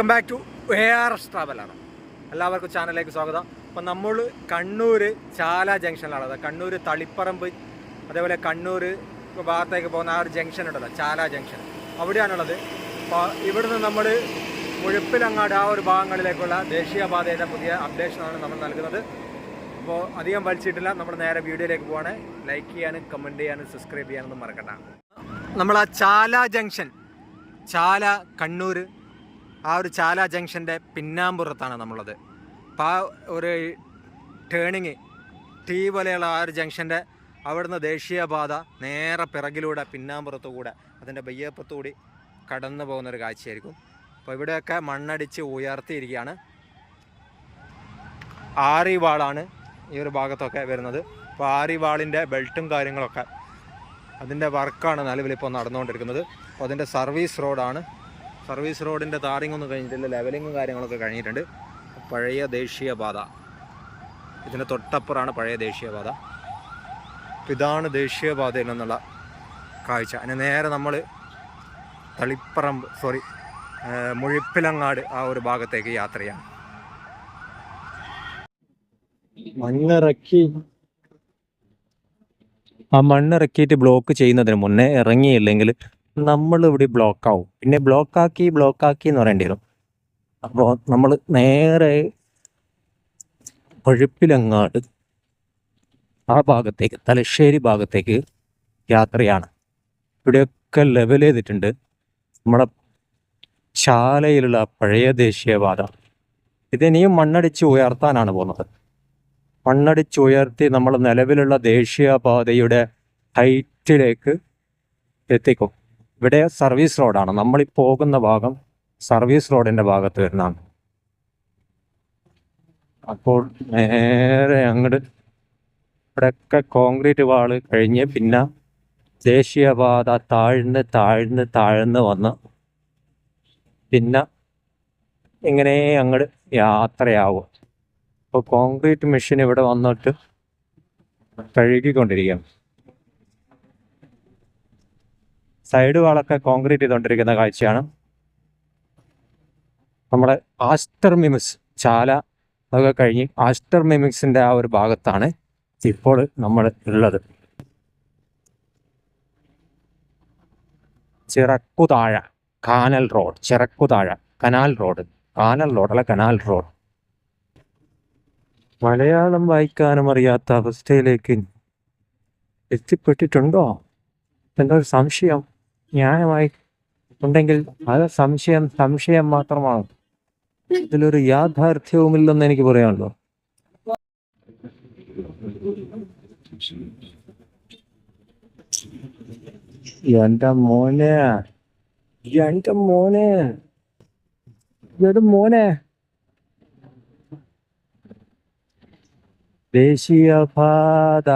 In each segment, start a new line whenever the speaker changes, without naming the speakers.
Welcome back to A R S ട്രാവലാണ് എല്ലാവർക്കും ചാനലിലേക്ക് സ്വാഗതം. അപ്പം നമ്മൾ കണ്ണൂർ ചാല ജംഗ്ഷനിലാണ്. അതായത് കണ്ണൂർ തളിപ്പറമ്പ് അതേപോലെ കണ്ണൂർ ഭാഗത്തേക്ക് പോകുന്ന ആ ഒരു ജംഗ്ഷൻ ഉണ്ടല്ലോ ചാല ജംഗ്ഷൻ. അവിടെയാണുള്ളത്. അപ്പോൾ ഇവിടുന്ന് നമ്മൾ മുഴുപ്പിലങ്ങാട് ആ ഒരു ഭാഗങ്ങളിലേക്കുള്ള ദേശീയപാതയുടെ പുതിയ അപ്ഡേഷനാണ് നമ്മൾ നൽകുന്നത്. അപ്പോൾ അധികം വലിച്ചിട്ടില്ല. നമ്മൾ നേരെ വീഡിയോയിലേക്ക് പോവാണ്. ലൈക്ക് ചെയ്യാനും കമന്റ് ചെയ്യാനും സബ്സ്ക്രൈബ് ചെയ്യാനൊന്നും മറക്കണ്ട. നമ്മൾ ആ ചാല ജംഗ്ഷൻ ചാല കണ്ണൂർ ആ ഒരു ചാല ജംഗ്ഷന്റെ പിന്നാമ്പുറത്താണ് നമ്മളുള്ളത്. അപ്പോൾ ആ ഒരു ടേണിങ് ടീ പോലെയുള്ള ആ ഒരു ജംഗ്ഷന്റെ അവിടുന്ന് ദേശീയപാത നേരെ പിറകിലൂടെ പിന്നാമ്പുറത്തു കൂടെ അതിന്റെ ബയ്യപ്പത്തുകൂടി കടന്നു പോകുന്നൊരു കാഴ്ചയായിരിക്കും. അപ്പോൾ ഇവിടെയൊക്കെ മണ്ണടിച്ച് ഉയർത്തിയിരിക്കുകയാണ്. ആറിവാളാണ് ഈ ഒരു ഭാഗത്തൊക്കെ വരുന്നത്. അപ്പോൾ ആറിവാളിന്റെ ബെൽറ്റും കാര്യങ്ങളൊക്കെ അതിന്റെ വർക്കാണ് നിലവിൽ ഇപ്പോൾ നടന്നുകൊണ്ടിരിക്കുന്നത്. അപ്പോൾ അതിന്റെ സർവീസ് റോഡാണ്. സർവീസ് റോഡിന്റെ താറിങ് ഒന്നും കഴിഞ്ഞിട്ടില്ല ലെവലിങ്ങും കാര്യങ്ങളൊക്കെ കഴിഞ്ഞിട്ടുണ്ട്. പഴയ ദേശീയപാത ഇതിന്റെ തൊട്ടപ്പുറമാണ് പഴയ ദേശീയപാത അപ്പോൾ ഇതാണ് ദേശീയപാതയിൽ നിന്നുള്ള കാഴ്ച. അതിന് നേരെ നമ്മൾ തളിപ്പറമ്പ് സോറി മുഴിപ്പിലങ്ങാട് ആ ഒരു ഭാഗത്തേക്ക് യാത്ര ചെയ്യാം മണ്ണിറക്കി ആ മണ്ണിറക്കിയിട്ട് ബ്ലോക്ക് ചെയ്യുന്നതിന് മുന്നേ ഇറങ്ങിയില്ലെങ്കിൽ നമ്മൾ ഇവിടെ ബ്ലോക്ക് ആവും പിന്നെ ബ്ലോക്ക് ആക്കി ബ്ലോക്ക് ആക്കി എന്ന് പറയേണ്ടി വരും. അപ്പോൾ നമ്മൾ നേരെ പഴുപ്പിലങ്ങാട് ആ ഭാഗത്തേക്ക് തലശ്ശേരി ഭാഗത്തേക്ക് യാത്രയാണ്. ഇവിടെയൊക്കെ ലെവൽ ചെയ്തിട്ടുണ്ട്. നമ്മുടെ ശാലയിലുള്ള പഴയ ദേശീയപാത ഇതിനെയും മണ്ണടിച്ച് ഉയർത്താനാണ് പോകുന്നത്. മണ്ണടിച്ച് ഉയർത്തി നമ്മൾ നിലവിലുള്ള ദേശീയപാതയുടെ ഹൈറ്റിലേക്ക് എത്തിക്കും. ഇവിടെ സർവീസ് റോഡാണ് നമ്മൾ പോകുന്ന ഭാഗം സർവീസ് റോഡിന്റെ ഭാഗത്ത് വരുന്നതാണ്. അപ്പോൾ നേരെ അങ്ങോട്ട് ഇവിടെയൊക്കെ കോൺക്രീറ്റ് വാൾ കഴിഞ്ഞ് പിന്നെ ദേശീയപാത താഴ്ന്ന് താഴ്ന്ന് താഴ്ന്ന് വന്ന് പിന്നെ ഇങ്ങനെ അങ്ങോട്ട് യാത്രയാവും. അപ്പോൾ കോൺക്രീറ്റ് മെഷീൻ ഇവിടെ വന്നിട്ട് കഴുകിക്കൊണ്ടിരിക്കുകയാണ്. സൈഡ് വാളൊക്കെ കോൺക്രീറ്റ് ചെയ്തുകൊണ്ടിരിക്കുന്ന കാഴ്ചയാണ്. നമ്മുടെ ആസ്റ്റർ മിമിക്സ് ചാല അതൊക്കെ കഴിഞ്ഞ് ആസ്റ്റർ മിമിക്സിന്റെ ആ ഒരു ഭാഗത്താണ് ഇപ്പോൾ നമ്മൾ ഉള്ളത്. Chirakkuthazha canal road Chirakkuthazha canal road canal road അല്ല കനാൽ റോഡ്. മലയാളം വായിക്കാനും അറിയാത്ത അവസ്ഥയിലേക്ക് എത്തിപ്പെട്ടിട്ടുണ്ടോ? എന്നൊരു സംശയം. ന്യായമായി ഉണ്ടെങ്കിൽ അത് സംശയം സംശയം മാത്രമാണ്. ഇതിലൊരു യാഥാർത്ഥ്യവുമില്ലെന്ന് എനിക്ക് പറയാനുള്ളൂ എന്റെ മോനെ എന്റെ മോനെ മോനെ. ദേശീയപാത.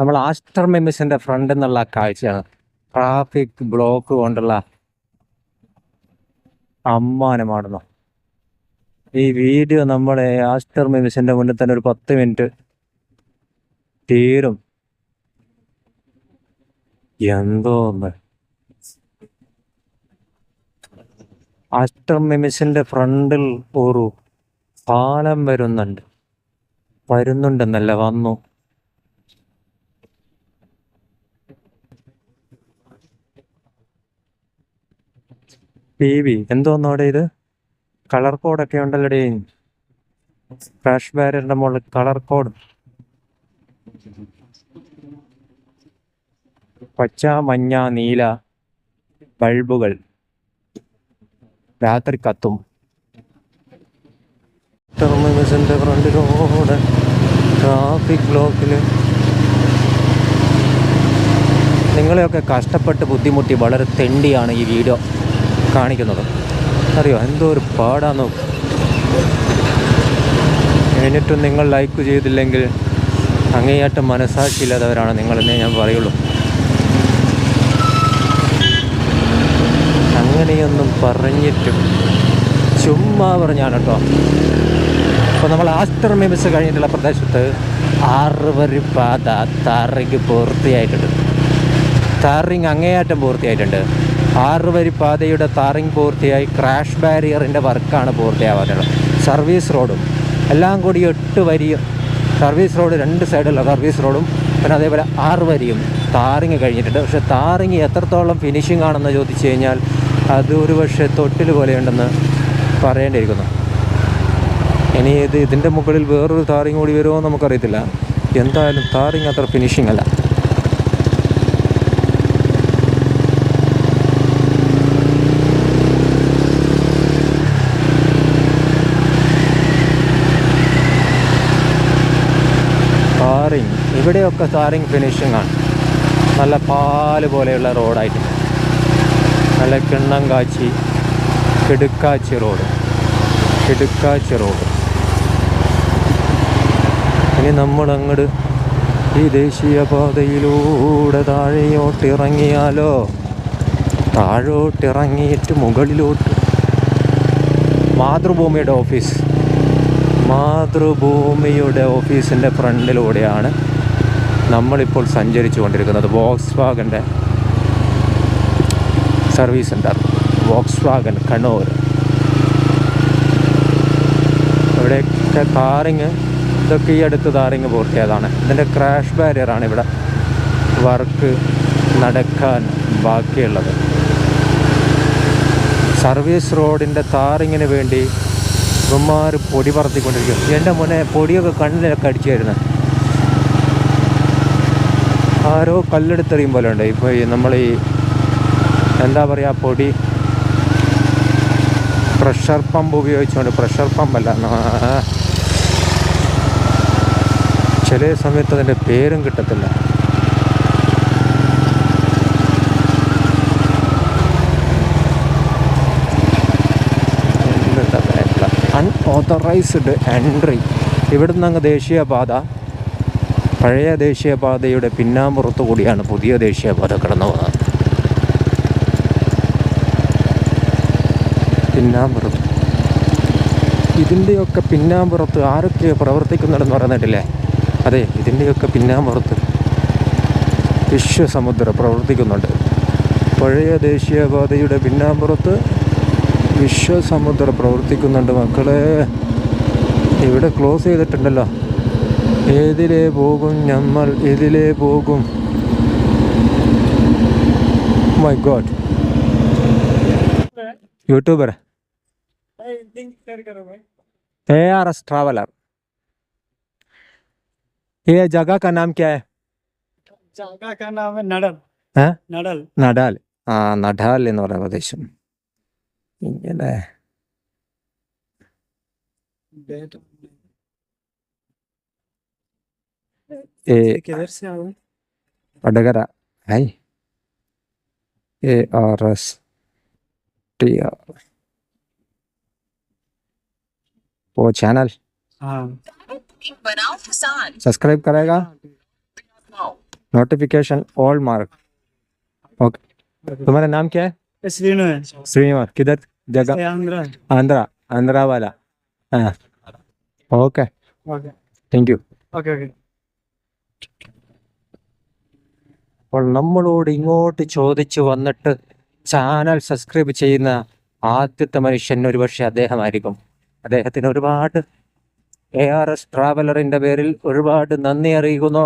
നമ്മൾ ആസ്റ്റർ മെമ്മിസിന്റെ ഫ്രണ്ട് എന്നുള്ള കാഴ്ചയാണ്. ട്രാഫിക് ബ്ലോക്ക് കൊണ്ടുള്ള അമ്മാനമാടുന്നു. ഈ വീഡിയോ നമ്മളെ ആസ്റ്റർ മിമിസിന്റെ മുന്നിൽ തന്നെ ഒരു പത്ത് മിനിറ്റ് തീരും. എന്തോന്ന്? ആസ്റ്റർ മിമിസിന്റെ ഫ്രണ്ടിൽ ഒരു പാലം വരുന്നുണ്ട്. വരുന്നുണ്ടെന്നല്ല വന്നു. ടി വി എന്തോന്നു അവിടെ ഇത്? കളർ കോഡൊക്കെ ഉണ്ടല്ലോടേ. ക്രാഷ് ബാരിയറിന്റെ മുകളിൽ കളർ കോഡ് പച്ച മഞ്ഞ നീല ബൾബുകൾ. രാത്രി കത്തും. ടെർമിനസിന്റെ ട്രാഫിക് ബ്ലോക്കിൽ നിങ്ങളെയൊക്കെ കഷ്ടപ്പെട്ട് ബുദ്ധിമുട്ടി വളരെ തെണ്ടിയാണ് ഈ വീഡിയോ കാണിക്കുന്നത്. അറിയോ? എന്തോ ഒരു പാടാന്ന്. എന്നിട്ടും നിങ്ങൾ ലൈക്ക് ചെയ്തില്ലെങ്കിൽ അങ്ങേയറ്റം മനസ്സാക്കിയില്ലാത്തവരാണ് നിങ്ങളെന്നേ ഞാൻ പറയുള്ളൂ. അങ്ങനെയൊന്നും പറഞ്ഞിട്ടും ചുമ്മാ പറഞ്ഞാണ് കേട്ടോ. അപ്പോൾ നമ്മൾ ആസ്റ്റർ മെമിസ് കഴിഞ്ഞിട്ടുള്ള പ്രദേശത്ത് ആറുവരി പാത താറിങ് പൂർത്തിയായിട്ടുണ്ട്. താറിങ് അങ്ങേയറ്റം പൂർത്തിയായിട്ടുണ്ട്. ആറ് വരി പാതയുടെ താറിങ് പൂർത്തിയായി ക്രാഷ് ബാരിയറിന്റെ വർക്കാണ് പൂർത്തിയാവാറുള്ളത് സർവീസ് റോഡും എല്ലാം കൂടി എട്ട് വരിയും സർവീസ് റോഡ് രണ്ട് സൈഡുള്ള സർവീസ് റോഡും പിന്നെ അതേപോലെ ആറ് വരിയും താറിങ് കഴിഞ്ഞിട്ടുണ്ട്. പക്ഷേ താറിങ് എത്രത്തോളം ഫിനിഷിംഗ് ആണെന്ന് ചോദിച്ചു കഴിഞ്ഞാൽ അത് ഒരു പക്ഷേ തൊട്ടിൽ പോലെയുണ്ടെന്ന് പറയേണ്ടിയിരിക്കുന്നു. ഇനി ഇത് ഇതിന്റെ മുകളിൽ വേറൊരു താറിങ് കൂടി വരുമോ നമുക്കറിയത്തില്ല. എന്തായാലും താറിങ് അത്ര ഫിനിഷിംഗ് അല്ല താറിങ് ഇവിടെയൊക്കെ സാറിങ് ഫിനിഷിംഗ് ആണ്. നല്ല പാൽ പോലെയുള്ള റോഡായിട്ട് നല്ല കിണ്ണം കാച്ചി കിടുക്കാച്ചി റോഡ് കിടുക്കാച്ചി റോഡ് ഇനി നമ്മൾ അങ്ങോട്ട് ഈ ദേശീയപാതയിലൂടെ താഴെയോട്ടിറങ്ങിയാലോ? താഴോട്ടിറങ്ങിയിട്ട് മുകളിലോട്ട്. മാതൃഭൂമിയുടെ ഓഫീസ് മാതൃഭൂമിയുടെ ഓഫീസിന്റെ ഫ്രണ്ടിലൂടെയാണ് നമ്മളിപ്പോൾ സഞ്ചരിച്ചു കൊണ്ടിരിക്കുന്നത് വോക്സ് വാഗന്റെ service centre Volkswagen Kannur ഇവിടെയൊക്കെ താറിങ് ഇതൊക്കെ ഈ അടുത്ത് താറിങ് പൂർത്തിയായതാണ്. ഇതിന്റെ ക്രാഷ് ബാരിയറാണ് ഇവിടെ വർക്ക് നടക്കാൻ ബാക്കിയുള്ളത്. സർവീസ് റോഡിന്റെ താറിങ്ങിന് വേണ്ടി ഇവന്മാർ പൊടി പറത്തിക്കൊണ്ടിരിക്കും എന്റെ മുന്നേ പൊടിയൊക്കെ കണ്ണിലൊക്കെ അടിച്ചു വരുന്നത് ആരോ കല്ലെടുത്തെറിയും പോലെ ഉണ്ട് ഇപ്പോൾ ഈ നമ്മൾ ഈ എന്താ പറയുക പൊടി പ്രഷർ പമ്പ് ഉപയോഗിച്ചുകൊണ്ട് പ്രഷർ പമ്പല്ല ചില സമയത്ത് അതിന്റെ പേരും കിട്ടത്തില്ല. അൺഓതറൈസ്ഡ് എൻട്രി ഇവിടുന്ന് അങ്ങ് ദേശീയപാത പഴയ ദേശീയപാതയുടെ പിന്നാമ്പുറത്തു കൂടിയാണ് പുതിയ ദേശീയപാത കടന്നു പോകുന്നത്. പിന്നാമ്പുറത്ത്. ഇതിന്റെയൊക്കെ പിന്നാമ്പുറത്ത് ആരൊക്കെയോ പ്രവർത്തിക്കുന്നുണ്ടെന്ന് പറഞ്ഞിട്ടില്ലേ? അതെ ഇതിന്റെയൊക്കെ പിന്നാമ്പുറത്ത് വിശ്വസമുദ്ര പ്രവർത്തിക്കുന്നുണ്ട്. പഴയ ദേശീയപാതയുടെ പിന്നാമ്പുറത്ത് വിശ്വസമുദ്ര പ്രവർത്തിക്കുന്നുണ്ട് മക്കളെ. ഇവിടെ ക്ലോസ് ചെയ്തിട്ടുണ്ടല്ലോ. ഏതിലേ പോകും നമ്മൾ ഇതിലേ പോകും my god YouTuber A R S traveller ये जगह का नाम क्या है
ജാഗ का नाम है नडल
है
नडल
നടാൽ ആ നടാൽ എന്ന് പറയുന്ന പ്രദേശം ഇങ്ങനെ ये
किधर से
आ गए और डगरा है A R S T
R
वो चैनल
सब्सक्राइब करेगा नोटिफिकेशन ऑल मार्क ओके तुम्हारा नाम क्या है
श्रीनु है
श्रीनिवास किधर जगह
आंध्रा
आंध्रा आंध्रा वाला हाँ
okay
thank you
okay okay
അപ്പോൾ നമ്മളോട് ഇങ്ങോട്ട് ചോദിച്ചു വന്നിട്ട് ചാനൽ സബ്സ്ക്രൈബ് ചെയ്യുന്ന ആദ്യത്തെ മനുഷ്യൻ ഒരുപക്ഷെ അദ്ദേഹമായിരിക്കും. അദ്ദേഹത്തിന് ഒരുപാട് എ ആർ എസ് ട്രാവലറിന്റെ പേരിൽ ഒരുപാട് നന്ദി അറിയിക്കുന്നു.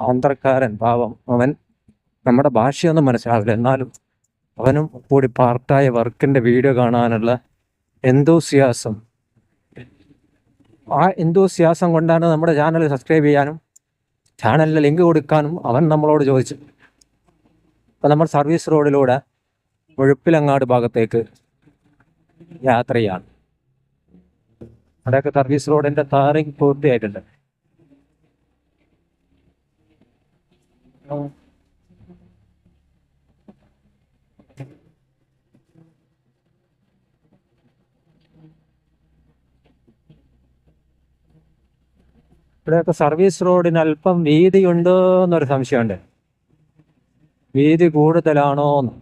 ആന്ധ്രക്കാരൻ പാവം അവൻ നമ്മുടെ ഭാഷയൊന്നും മനസ്സിലാവില്ല. എന്നാലും അവനും കൂടി പാർട്ടായ വർക്കിന്റെ വീഡിയോ കാണാനുള്ള എന്തോസിയാസം? ആ എന്തോസിയാസം കൊണ്ടാണ് നമ്മുടെ ചാനൽ സബ്സ്ക്രൈബ് ചെയ്യാനും ചാനലിൽ ലിങ്ക് കൊടുക്കാനും അവൻ നമ്മളോട് ചോദിച്ചു അപ്പം നമ്മൾ സർവീസ് റോഡിലൂടെ മുഴുപ്പിലങ്ങാട് ഭാഗത്തേക്ക് യാത്ര ചെയ്യാണ് അവിടെയൊക്കെ സർവീസ് റോഡിന്റെ താറിങ് പൂർത്തിയായിട്ടുണ്ട്. ഇവിടെയൊക്കെ സർവീസ് റോഡിന് അല്പം വീതി ഉണ്ടോ എന്നൊരു സംശയമുണ്ട്. വീതി കൂടുതലാണോ എന്ന്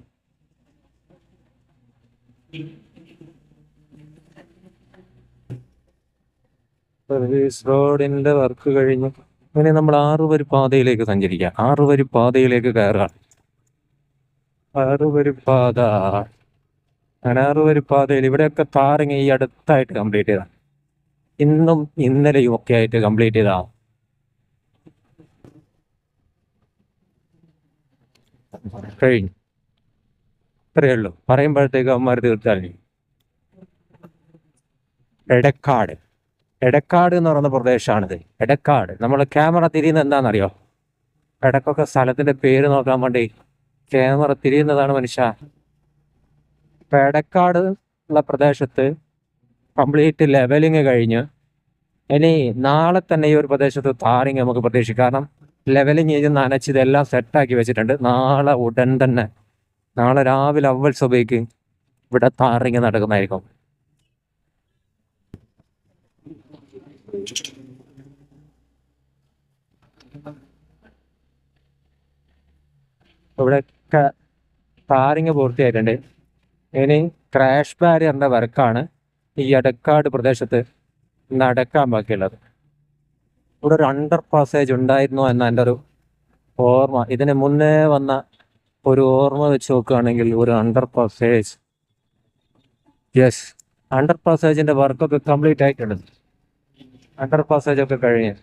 സർവീസ് റോഡിന്റെ വർക്ക് കഴിഞ്ഞു അങ്ങനെ നമ്മൾ ആറുവരി പാതയിലേക്ക് സഞ്ചരിക്കാം. ആറുവരി പാതയിലേക്ക് കയറുക ആറുവരി പാത. അങ്ങനെ ആറുവരി പാതയിൽ ഇവിടെയൊക്കെ താരങ്ങ ഈ അടുത്തായിട്ട് കംപ്ലീറ്റ് ചെയ്താ ഇന്നും ഇന്നലെയും ഒക്കെ ആയിട്ട് കംപ്ലീറ്റ് ചെയ്താ. കഴിഞ്ഞു ഇത്രയേ ഉള്ളൂ. പറയുമ്പോഴത്തേക്ക് അവന്മാർ തീർച്ചയായും എടക്കാട്. എടക്കാട് എന്ന് പറയുന്ന പ്രദേശമാണിത്. എടക്കാട്. നമ്മൾ ക്യാമറ തിരിയുന്നത് എന്താണെന്നറിയോ? ഇടക്കൊക്കെ സ്ഥലത്തിന്റെ പേര് നോക്കാൻ വേണ്ടി ക്യാമറ തിരിയുന്നതാണ് മനുഷ്യ. ഇപ്പൊ എടക്കാട് ഉള്ള പ്രദേശത്ത് കംപ്ലീറ്റ് ലെവലിങ് കഴിഞ്ഞ് ഇനി നാളെ തന്നെ ഈ ഒരു പ്രദേശത്ത് താറിങ് നമുക്ക് പ്രതീക്ഷിക്കാം. കാരണം ലെവലിങ് ചെയ്ത് നനച്ച് ഇതെല്ലാം സെറ്റാക്കി വെച്ചിട്ടുണ്ട്. നാളെ ഉടൻ തന്നെ നാളെ രാവിലെ അവൽ സഭയ്ക്ക് ഇവിടെ താറിങ് നടക്കുന്നതായിരിക്കും. ഇവിടെയൊക്കെ താറിങ് പൂർത്തിയായിട്ടുണ്ട്. ഇനി ക്രാഷ് ബാരിയറിന്റെ വർക്കാണ് ഈ അടക്കാട് പ്രദേശത്ത് നടക്കാൻ ബാക്കിയുള്ളത്. ഇവിടെ ഒരു അണ്ടർ പാസേജ് ഉണ്ടായിരുന്നു എന്ന എന്റെ ഒരു ഓർമ്മ. ഇതിന് മുന്നേ വന്ന ഒരു ഓർമ്മ വെച്ച് നോക്കുകയാണെങ്കിൽ ഒരു അണ്ടർ പാസേജ് യെസ് അണ്ടർ പാസേജിന്റെ വർക്കൊക്കെ കംപ്ലീറ്റ് ആയിട്ടുണ്ട്. അണ്ടർ പാസേജ് ഒക്കെ കഴിഞ്ഞ്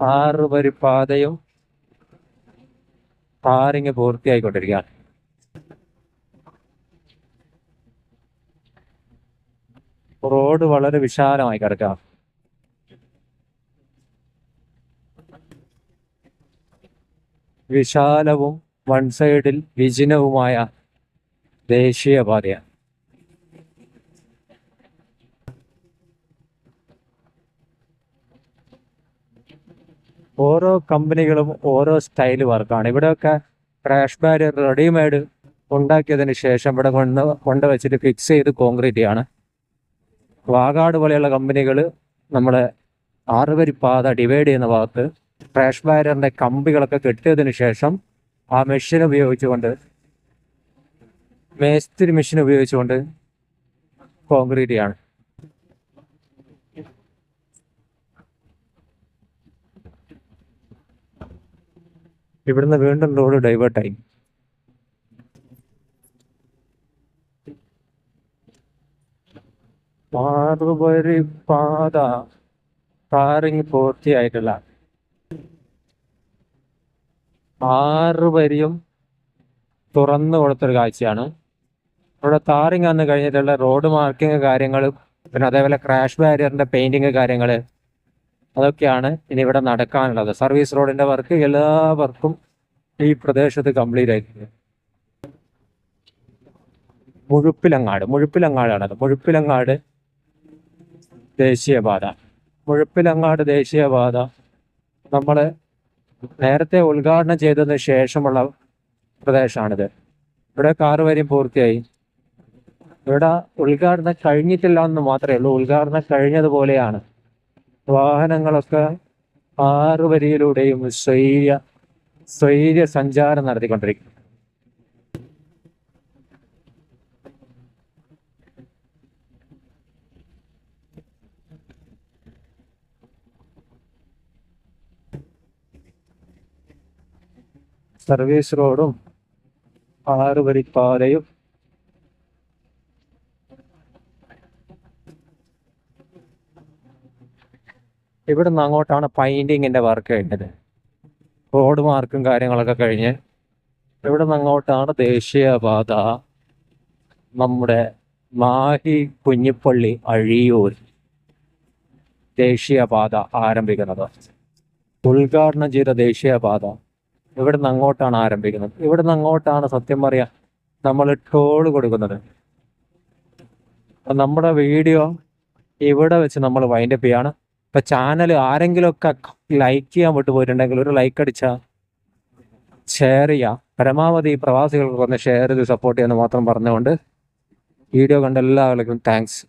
ആറ് വരി പാതയും പാറിങ് പൂർത്തിയായിക്കൊണ്ടിരിക്കുകയാണ്. റോഡ് വളരെ വിശാലമായി കിടക്കാം വിശാലവും വൺ സൈഡിൽ വിജനവുമായ ദേശീയപാതയാണ്. ഓരോ കമ്പനികളും ഓരോ സ്റ്റൈൽ വർക്കാണ്. ഇവിടെയൊക്കെ ക്രാഷ് ബാരിയർ റെഡിമെയ്ഡ് ഉണ്ടാക്കിയതിന് ശേഷം ഇവിടെ കൊണ്ട് കൊണ്ടുവച്ചിട്ട് ഫിക്സ് ചെയ്ത് കോൺക്രീറ്റ് ചെയ്യാണ്. വാഗാട് പോലെയുള്ള കമ്പനികൾ നമ്മുടെ ആറുവരി പാത ഡിവൈഡ് ചെയ്യുന്ന ഭാഗത്ത് ട്രാഷ് ബാരിയറിന്റെ കമ്പികളൊക്കെ കെട്ടിയതിന് ശേഷം ആ മെഷീൻ ഉപയോഗിച്ചുകൊണ്ട് മേസ്തിരി മെഷീൻ ഉപയോഗിച്ചുകൊണ്ട് കോൺക്രീറ്റ് ചെയ്യാണ്. ഇവിടുന്ന് വീണ്ടും റോഡ് ഡൈവേർട്ടായി ആറുവരി പാത ടാറിങ് പൂർത്തിയായിട്ടില്ല ആറ് വരിയും തുറന്നു കൊടുത്തൊരു കാഴ്ചയാണ്. ഇവിടെ താറിങ് വന്ന് കഴിഞ്ഞിട്ടുള്ള റോഡ് മാർക്കിങ് കാര്യങ്ങൾ പിന്നെ അതേപോലെ ക്രാഷ് ബാരിയറിന്റെ പെയിന്റിങ് കാര്യങ്ങൾ അതൊക്കെയാണ് ഇനി ഇവിടെ നടക്കാനുള്ളത്. സർവീസ് റോഡിന്റെ വർക്ക് എല്ലാ വർക്കും ഈ പ്രദേശത്ത് കംപ്ലീറ്റ് ആയിട്ടുണ്ട്. മുഴുപ്പിലങ്ങാട് മുഴുപ്പിലങ്ങാടാണത്. മുഴുപ്പിലങ്ങാട് ദേശീയപാത. മുഴുപ്പിലങ്ങാട് ദേശീയപാത. നമ്മൾ നേരത്തെ ഉദ്ഘാടനം ചെയ്തതിന് ശേഷമുള്ള പ്രദേശമാണിത്. ഇവിടെ കാറ് വരെയും പൂർത്തിയായി. ഇവിടെ ഉദ്ഘാടനം കഴിഞ്ഞിട്ടില്ല എന്ന് മാത്രമേ ഉള്ളൂ. ഉദ്ഘാടനം കഴിഞ്ഞതുപോലെയാണ്. വാഹനങ്ങളൊക്കെ ആറ് വരിയിലൂടെയും സ്വൈര്യ സ്വൈര്യ സഞ്ചാരം നടത്തിക്കൊണ്ടിരിക്കും സർവീസ് റോഡും ആറ് വരി പാതയും ഇവിടെ നിന്ന് അങ്ങോട്ടാണ് പൈന്റിങ്ങിന്റെ വർക്ക് കഴിഞ്ഞത്. റോഡ് മാർക്കും കാര്യങ്ങളൊക്കെ കഴിഞ്ഞ് ഇവിടെ നിന്ന് അങ്ങോട്ടാണ് ദേശീയപാത നമ്മുടെ മാഹി കുഞ്ഞിപ്പള്ളി അഴിയൂർ ദേശീയപാത ആരംഭിക്കുന്നത്. ഉദ്ഘാടനം ചെയ്ത ദേശീയപാത ഇവിടെ നിന്ന് അങ്ങോട്ടാണ് ആരംഭിക്കുന്നത്. ഇവിടെ നിന്ന് അങ്ങോട്ടാണ് സത്യം പറയാ നമ്മൾ ടോൾ കൊടുക്കുന്നത്. നമ്മുടെ വീഡിയോ ഇവിടെ വെച്ച് നമ്മൾ വൈൻഡപ്പ് ചെയ്യാണ്. ഇപ്പൊ ചാനൽ ആരെങ്കിലുമൊക്കെ ലൈക്ക് ചെയ്യാൻ വിട്ടു പോയിട്ടുണ്ടെങ്കിൽ ഒരു ലൈക്ക് അടിച്ചാൽ ഷെയർ ചെയ്യുക പരമാവധി പ്രവാസികൾക്ക് ഒന്ന് ഷെയർ ചെയ്ത് സപ്പോർട്ട് ചെയ്യാന്ന് മാത്രം പറഞ്ഞുകൊണ്ട് വീഡിയോ കണ്ട എല്ലാവർക്കും താങ്ക്സ്